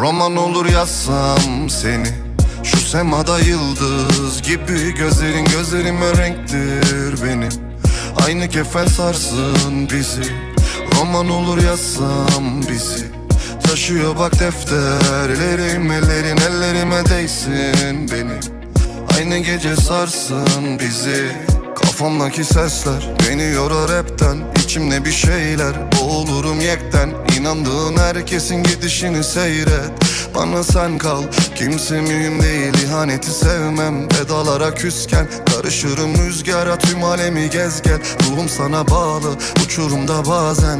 Roman olur yazsam seni Şu semada yıldız gibi Gözlerin gözlerime renktir benim Aynı kefen sarsın bizi Roman olur yazsam bizi. Taşıyor bak defterlerim Ellerin ellerime değsin benim Aynı gece sarsın bizi. Kafamdaki sesler beni yorar hepten. İçimde bir şeyler boğulurum yekten İnandığın herkesin gidişini seyret. Bana sen kal kimse mühim değil ihaneti sevmem. Pedalara küsken karışırım rüzgara tüm alemi gez gel. Ruhum sana bağlı uçurumda bazen.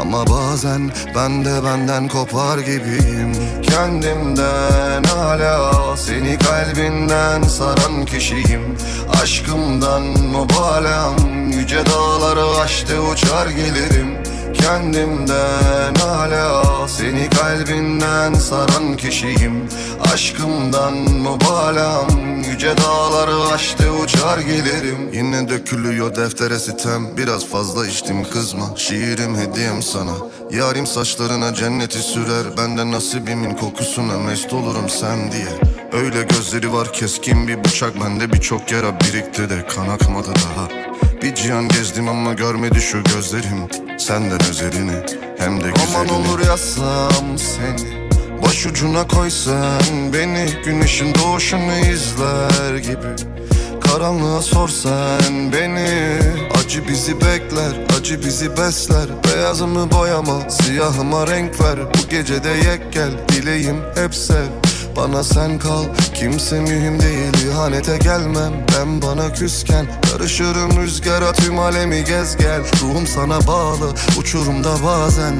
Ama bazen ben de benden kopar gibiyim. Kendimden hala seni kalbinden saran kişiyim. Aşkımdan mübalağım yüce dağları aştı uçar gelirim Kendimden hala seni kalbinden saran kişiyim. Aşkımdan mübalağım yüce dağları aştı uçar gelirim Yine dökülüyor deftere sitem biraz fazla içtim kızma. Şiirim hediyem sana. Yarim saçlarına cenneti sürer Ben de nasibimin kokusuna mest olurum sen diye. Öyle gözleri var keskin bir bıçak Bende birçok yara birikti de kan akmadı daha Bir cihan gezdim ama görmedi şu gözlerim. Senden özelini hem de güzelini Aman olur yazsam seni Başucuna koysan beni. Güneşin doğuşunu izler gibi. Karanlığa sorsan beni. Acı bizi bekler, acı bizi besler. Beyazımı boyama, siyahıma renk ver. Bu gecede yek gel, dileğim hep sev bana sen kal Kimse mühim değil ihanete gelmem. Ben bana küsken Karışırım rüzgara tüm alemi gez gel. Ruhum sana bağlı uçurumda bazen.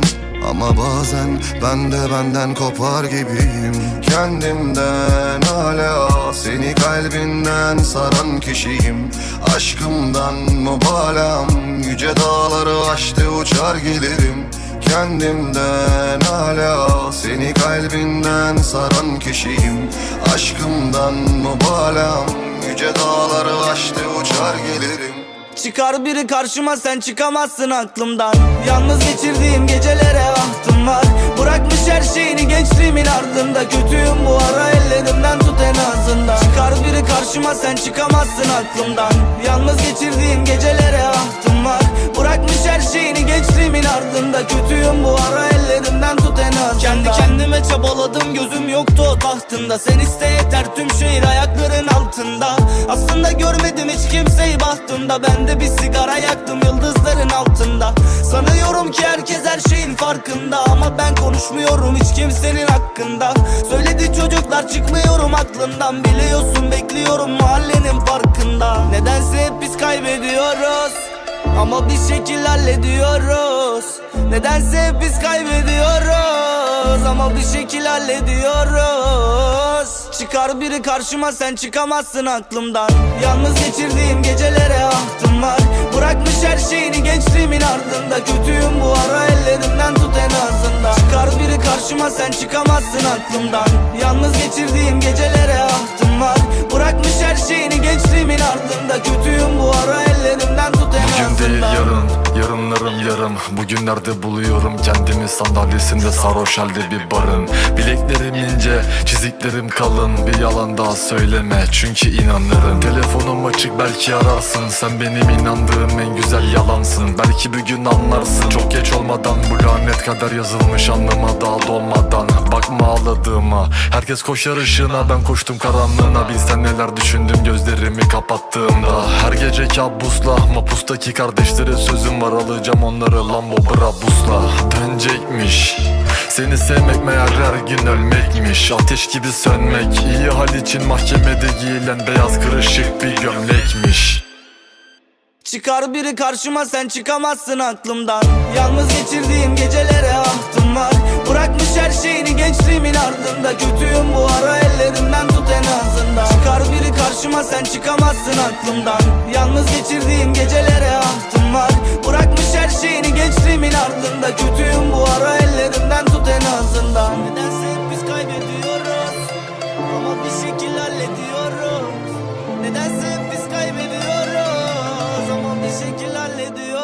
Ama bazen ben de benden kopar gibiyim. Kendimden hala seni kalbinden saran kişiyim. Aşkımdan mübalağım yüce dağları aştı uçar gelirim Kendimden hala seni kalbinden saran kişiyim. Aşkımdan mübalağım yüce dağları aştı uçar gelirim. Çıkar biri karşıma sen çıkamazsın aklımdan. Yalnız geçirdiğim gecelere ahtım var. Bırakmış her şeyini gençliğimin ardında. Kötüyüm bu ara ellerimden tut en azından. Çıkar biri karşıma sen çıkamazsın aklımdan. Yalnız geçirdiğim gecelere ahtım şeyini gençliğimin ardında Kötüyüm bu ara ellerimden tut en azından Kendi kendime çabaladım gözüm yoktu o tahtında. Sen iste yeter tüm şehir ayakların altında. Aslında görmedim hiç kimseyi bahtımda Ben de bir sigara yaktım yıldızların altında. Sanıyorum ki herkes her şeyin farkında. Ama ben konuşmuyorum hiç kimsenin hakkında. Söyledi çocuklar çıkmıyorum aklımdan. Biliyorsun bekliyorum mahallenin farkında. Nedense hep biz kaybediyoruz ama bir şekil hallediyoruz Nedense biz kaybediyoruz. Ama bir şekil hallediyoruz Çıkar biri karşıma sen çıkamazsın aklımdan. Yalnız geçirdiğim gecelere ahtım var. Bırakmış her şeyini gençliğimin ardında. Kötüyüm bu ara ellerimden tut en azından. Çıkar biri karşıma sen çıkamazsın aklımdan. Yalnız geçirdiğim gecelere ahtım var. Bırakmış her şeyini gençliğimin ardında. Kötüyüm bu ara ellerimden tut en Bugün değil yarın, yarınlarım yarım. Bugünlerde buluyorum kendimi. Sandalyesinde sarhoş halde bir barın. Bileklerim ince, çiziklerim kalın. Bir yalan daha söyleme çünkü inanırım. Telefonum açık belki ararsın. Sen benim inandığım en güzel yalansın. Belki bir gün anlarsın. Çok geç olmadan bu lanet kader yazılmış anlama daha dolmadan Bakma ağladığıma Herkes koşar ışığına ben koştum karanlığına. Bilsen neler düşündüm gözlerimi kapattığımda. Her gece kabusla mapustaki kardeşlere sözüm var. Alacağım onları Lambo Brabus'la. Dönecekmiş. Seni sevmek meğer her gün ölmekmiş. Ateş gibi sönmek iyi hal için mahkemede giyilen beyaz kırışık bir gömlekmiş. Çıkar biri karşıma sen çıkamazsın aklımdan. Yalnız geçirdiğim gecelere ahtım ardında Kötüyüm bu ara ellerimden tut en azından. Çıkar biri karşıma sen çıkamazsın aklımdan. Yalnız geçirdiğim gecelere ahtım var. Bırakmış her şeyini gençliğimin ardında. Kötüyüm bu ara ellerimden tut en azından. Nedense hep biz kaybediyoruz. Ama bir şekil hallediyoruz. Nedense hep biz kaybediyoruz. Bir şekil hallediyorum